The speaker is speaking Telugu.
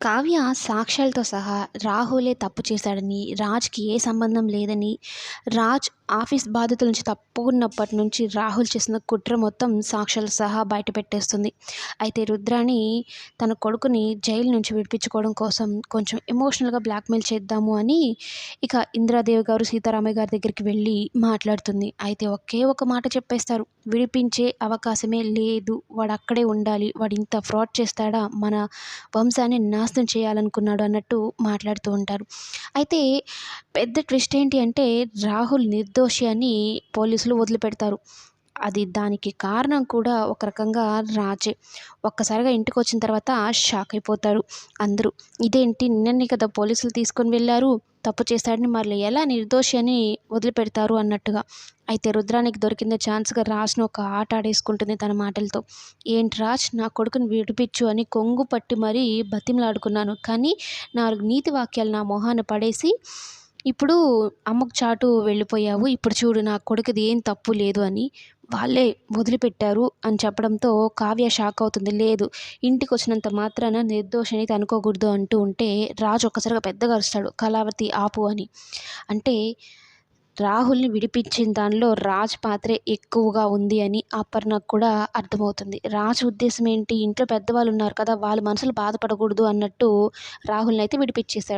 కావ్య సాక్ష్యాలతో సహా రాహులే తప్పు చేశాడని రాజ్కి ఏ సంబంధం లేదని రాజ్ ఆఫీస్ బాధ్యతల నుంచి తప్పుకున్నప్పటి నుంచి రాహుల్ చేసిన కుట్ర మొత్తం సాక్ష్యాలు సహా బయటపెట్టేస్తుంది అయితే రుద్రాని తన కొడుకుని జైలు నుంచి విడిపించుకోవడం కోసం కొంచెం ఎమోషనల్గా బ్లాక్మెయిల్ చేద్దాము అని ఇక ఇంద్రాదేవి గారు సీతారామయ్య గారి దగ్గరికి వెళ్ళి మాట్లాడుతుంది. అయితే ఒకే ఒక మాట చెప్పేస్తారు. విడిపించే అవకాశమే లేదు. వాడు అక్కడే ఉండాలి. వాడు ఇంత ఫ్రాడ్ చేస్తాడా? మన వంశాన్ని నాశనం చేయాలనుకున్నాడు అన్నట్టు మాట్లాడుతూ ఉంటారు. అయితే పెద్ద ట్విస్ట్ ఏంటి అంటే రాహుల్ నిర్దోషి అని పోలీసులు వదిలిపెడతారు. అది దానికి కారణం కూడా ఒక రకంగా రాజే. ఒక్కసారిగా ఇంటికి వచ్చిన తర్వాత షాక్ అయిపోతారు అందరూ. ఇదేంటి? నిన్ననే కదా పోలీసులు తీసుకొని వెళ్ళారు. తప్పు చేశాడని మళ్ళీ ఎలా నిర్దోషి అని వదిలిపెడతారు అన్నట్టుగా. అయితే రుద్రానికి దొరికిన ఛాన్స్గా రాజ్ను ఒక ఆట ఆడేసుకుంటుంది తన మాటలతో. ఏంటి రాజ్? నా కొడుకుని విడిపించు అని కొంగు పట్టి మరీ బతిమలాడుకున్నాను. కానీ నాలుగు నీతి వాక్యాలు నా మొహాన పడేసి ఇప్పుడు అమ్మకు చాటు వెళ్ళిపోయావు ఇప్పుడు చూడు నా కొడుకుది ఏం తప్పు లేదు అని వాళ్ళే వదిలిపెట్టారు అని చెప్పడంతో కావ్య షాక్ అవుతుంది. లేదు ఇంటికి వచ్చినంత మాత్రాన నిర్దోషిని అనుకోకూడదు అంటూ ఉంటే రాజు ఒక్కసారిగా పెద్దగా అరుస్తాడు. కళావతి ఆపు అని. అంటే రాహుల్ని విడిపించిన దానిలో రాజ్ పాత్రే ఎక్కువగా ఉంది అని అపర్ణకు కూడా అర్థమవుతుంది. రాజ్ ఉద్దేశం ఏంటి? ఇంట్లో పెద్దవాళ్ళు ఉన్నారు కదా వాళ్ళ మనసులు బాధపడకూడదు అన్నట్టు రాహుల్ని అయితే విడిపించేశాడు.